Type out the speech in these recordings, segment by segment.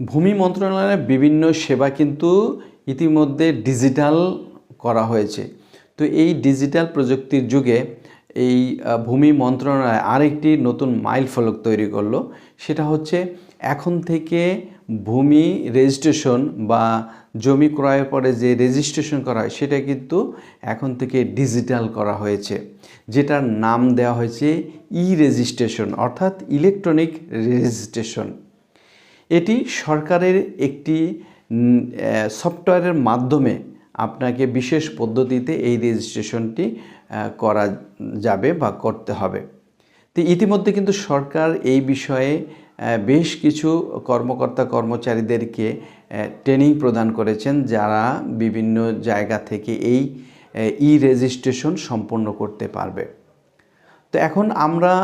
ভূমি মন্ত্রণালয়ের বিভিন্ন সেবা কিন্তু ইতিমধ্যে ডিজিটাল করা হয়েছে। তো এই ডিজিটাল প্রযুক্তির যুগে এই ভূমি মন্ত্রণালয় আরেকটি নতুন মাইল ফলক তৈরি করল। সেটা হচ্ছে এখন থেকে ভূমি রেজিস্ট্রেশন বা জমি ক্রয়ের পরে যে রেজিস্ট্রেশন করা হয়, সেটা কিন্তু এখন থেকে ডিজিটাল করা হয়েছে। যেটার নাম দেওয়া হয়েছে ই রেজিস্ট্রেশন অর্থাৎ ইলেকট্রনিক রেজিস্ট্রেশন। এটি সরকারের একটি সফটওয়্যারের মাধ্যমে আপনাকে বিশেষ পদ্ধতিতে এই রেজিস্ট্রেশনটি করা যাবে বা করতে হবে। তো ইতিমধ্যে কিন্তু সরকার এই বিষয়ে বেশ কিছু কর্মকর্তা কর্মচারীদেরকে ট্রেনিং প্রদান করেছেন যারা বিভিন্ন জায়গা থেকে এই ই রেজিস্ট্রেশন সম্পন্ন করতে পারবে। তো এখন আমরা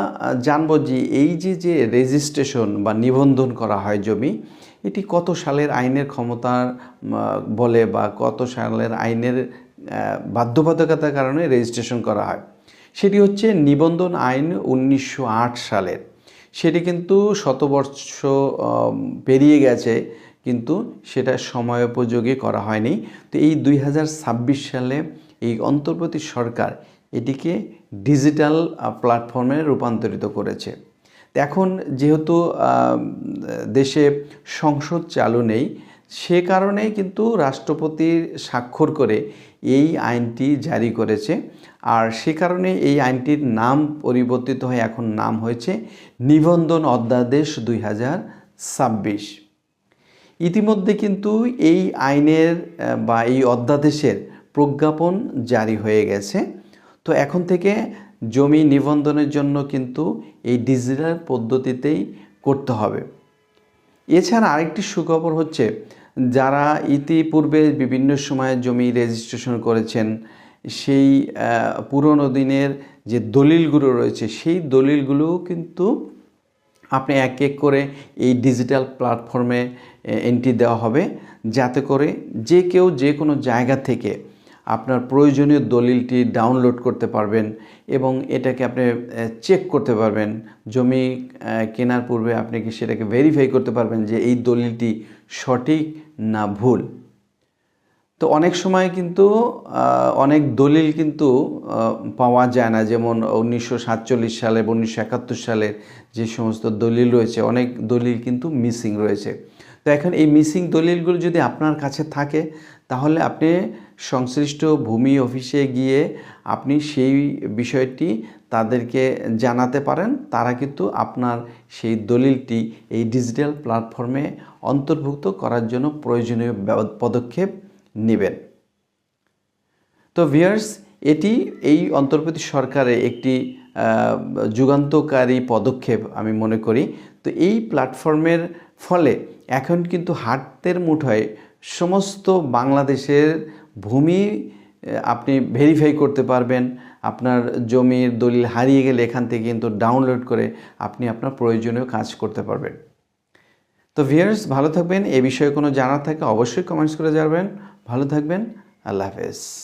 জানব যে এই যে যে রেজিস্ট্রেশন বা নিবন্ধন করা হয় জমি, এটি কত সালের আইনের ক্ষমতার বলে বা কত সালের আইনের বাধ্যবাধকতার কারণে রেজিস্ট্রেশন করা হয়? সেটি হচ্ছে নিবন্ধন আইন উনিশশো আট সালের। সেটি কিন্তু শতবর্ষ পেরিয়ে গেছে, কিন্তু সেটা সময়োপযোগী করা হয়নি। তো এই দুই হাজার ছাব্বিশ সালে এই অন্তর্বর্তী সরকার এটিকে ডিজিটাল প্ল্যাটফর্মে রূপান্তরিত করেছে। এখন যেহেতু দেশে সংসদ চালু নেই, সে কারণেই কিন্তু রাষ্ট্রপতির স্বাক্ষর করে এই আইনটি জারি করেছে। আর সে কারণে এই আইনটির নাম পরিবর্তিত হয়ে এখন নাম হয়েছে নিবন্ধন অধ্যাদেশ দুই হাজার ছাব্বিশ। ইতিমধ্যে কিন্তু এই আইনের বা এই অধ্যাদেশের প্রজ্ঞাপন জারি হয়ে গেছে। তো এখন থেকে জমি নিবন্ধনের জন্য কিন্তু এই ডিজিটাল পদ্ধতিতেই করতে হবে। এছাড়া আরেকটি সুখবর হচ্ছে, যারা ইতিপূর্বে বিভিন্ন সময়ে জমি রেজিস্ট্রেশন করেছেন, সেই পুরনো দিনের যে দলিলগুলো রয়েছে, সেই দলিলগুলোও কিন্তু আপনি এক এক করে এই ডিজিটাল প্ল্যাটফর্মে এন্ট্রি দেওয়া হবে। যাতে করে যে কেউ যে কোনো জায়গা থেকে আপনার প্রয়োজনীয় দলিলটি ডাউনলোড করতে পারবেন এবং এটাকে আপনি চেক করতে পারবেন। জমি কেনার পূর্বে আপনি কি সেটাকে ভেরিফাই করতে পারবেন যে এই দলিলটি সঠিক না ভুল। তো অনেক সময় কিন্তু অনেক দলিল কিন্তু পাওয়া যায় না। যেমন উনিশশো সাতচল্লিশ সালে বা উনিশশো একাত্তর সালের যে সমস্ত দলিল রয়েছে, অনেক দলিল কিন্তু মিসিং রয়েছে। তো এখন এই মিসিং দলিলগুলো যদি আপনার কাছে থাকে তাহলে আপনি সংশ্লিষ্ট ভূমি অফিসে গিয়ে আপনি সেই বিষয়টি তাদেরকে জানাতে পারেন। তারা কিন্তু আপনার সেই দলিলটি এই ডিজিটাল প্ল্যাটফর্মে অন্তর্ভুক্ত করার জন্য প্রয়োজনীয় পদক্ষেপ নেবেন। তো ভিয়ার্স এটি এই অন্তর্বর্তী সরকারের একটি যুগান্তকারী পদক্ষেপ আমি মনে করি। তো এই প্ল্যাটফর্মের ফলে এখন কিন্তু হাতের মুঠোয় সমস্ত বাংলাদেশের ভূমি আপনি ভেরিফাই করতে পারবেন। আপনার জমির দলিল হারিয়ে গেলে এখান থেকে কিন্তু ডাউনলোড করে আপনি আপনার প্রয়োজনীয় কাজ করতে পারবেন। তো ভিয়ার্স ভালো থাকবেন। এ বিষয়ে কোনো জানার থাকে অবশ্যই কমেন্টস করে যাবেন ভালো থাকবেন। আল্লাহ হাফেজ।